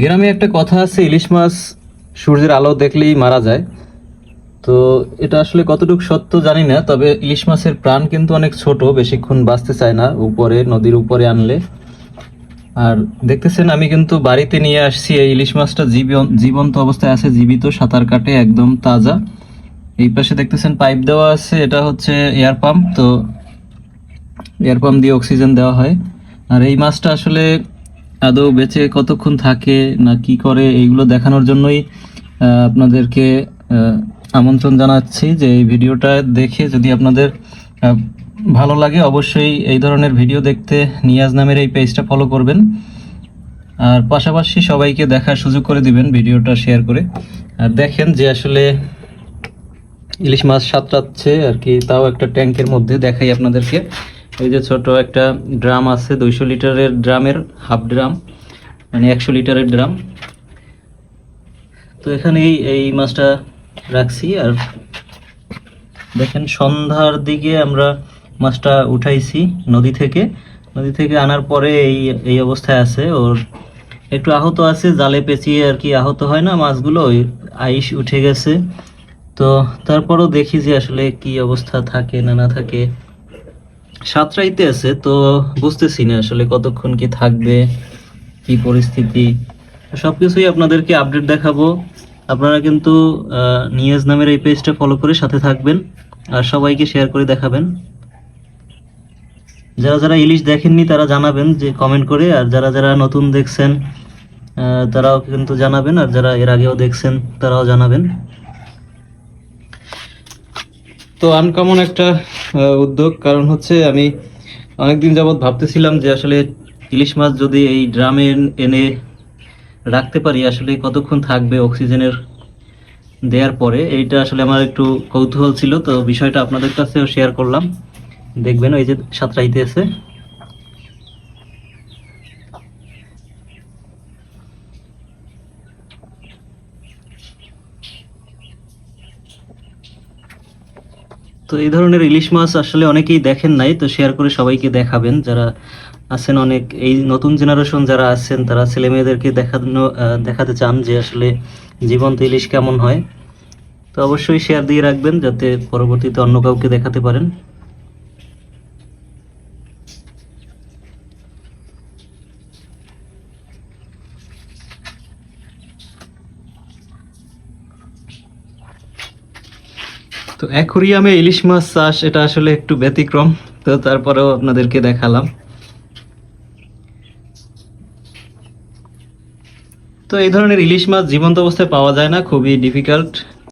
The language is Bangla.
গ্রামে একটা কথা আছে, ইলিশ মাছ সূর্যের আলো দেখলেই মারা যায়। তো এটা আসলে কতটুকু সত্য জানি না, তবে ইলিশ মাছের প্রাণ কিন্তু অনেক ছোট, বেশিক্ষণ বাঁচতে চায় না, উপরে, নদীর উপরে আনলে। আর দেখতেছেন, আমি কিন্তু বাড়িতে নিয়ে আসছি, এই ইলিশ মাছটা জীবন জীবন্ত অবস্থায় আছে, জীবিত, সাঁতার কাটে, একদম তাজা। এই পাশে দেখতেছেন, পাইপ দেওয়া আছে, এটা হচ্ছে এয়ার পাম্প, তো এয়ার পাম্প দিয়ে অক্সিজেন দেওয়া হয়। আর এই মাছটা আসলে আদৌ বেঁচে কতক্ষণ থাকে, না কি করে, এইগুলো দেখানোর জন্যই আপনাদেরকে আমন্ত্রণ জানাচ্ছি যে এই ভিডিওটা দেখে যদি আপনাদের ভালো লাগে অবশ্যই এই ধরনের ভিডিও দেখতে নিয়াজ নামের এই পেজটা ফলো করবেন। আর পাশাপাশি সবাইকে দেখার সুযোগ করে দিবেন ভিডিওটা শেয়ার করে। আর দেখেন যে আসলে ইলিশ মাছ সাঁতরাচ্ছে আর কি, তাও একটা ট্যাঙ্কের মধ্যে দেখাই আপনাদেরকে। এই যে ছোট একটা ড্রাম আছে, দুইশো লিটারের ড্রামের, হাফ ড্রাম মানে একশো লিটারের ড্রাম। তো এখানে এই এই মাছটা রাখছি, আর দেখেন সন্ধ্যার দিকে আমরা মাছটা উঠাইছি নদী থেকে। নদী থেকে আনার পরে এই এই অবস্থায় আছে। ওর একটু আহত আছে, জালে পেঁচিয়ে আর কি আহত হয় না মাছগুলো, ওই আইস উঠে গেছে। তো তারপরও দেখি যে আসলে কি অবস্থা থাকে না না থাকে। সাতরাইতে আছে, তো বুঝতেছি না আসলে কতক্ষণ কি থাকবে, কি পরিস্থিতি। সব কিছুই আপনাদেরকে আপডেট দেখাবো। আপনারা কিন্তু নিয়াজ নামের এই পেজটা ফলো করে সাথে থাকবেন আর সবাইকে শেয়ার করে দেখাবেন। যারা যারা ইলিশ দেখেননি, তারা জানাবেন যে কমেন্ট করে, আর যারা যারা নতুন দেখছেন তারাও কিন্তু জানাবেন, আর যারা এর আগেও দেখছেন, তারাও জানাবেন। তো আনকমন একটা উদ্যোগ। কারণ হচ্ছে আমি অনেকদিন যাবৎ ভাবতেছিলাম যে আসলে ইলিশ মাছ যদি এই ড্রামে এনে রাখতে পারি, আসলে কতক্ষণ থাকবে অক্সিজেনের দেওয়ার পরে? এইটা আসলে আমার একটু কৌতূহল ছিল, তো বিষয়টা আপনাদের কাছেও শেয়ার করলাম। দেখবেন ওই যে সাঁতরাইতে আছে। তো এই ধরনের ইলিশ মাছ আসলে অনেকেই দেখেন নাই, তো শেয়ার করে সবাইকে দেখাবেন। যারা আছেন অনেক, এই নতুন জেনারেশন যারা আছেন, তারা ছেলে মেয়েদেরকে দেখানো দেখাতে চান যে আসলে জীবন্ত ইলিশ কেমন হয়। তো অবশ্যই শেয়ার দিয়ে রাখবেন, যাতে পরবর্তীতে অন্য কাউকে দেখাতে পারেন। তো অ্যাকোরিয়ামে ইলিশ মাছ চাষ, এটা আসলে একটু ব্যতিক্রম। তো তারপরেও আপনাদেরকে দেখালাম। তো এই ধরনের ইলিশ মাছ জীবন্ত অবস্থায় পাওয়া যায় না, খুবই ডিফিকাল্ট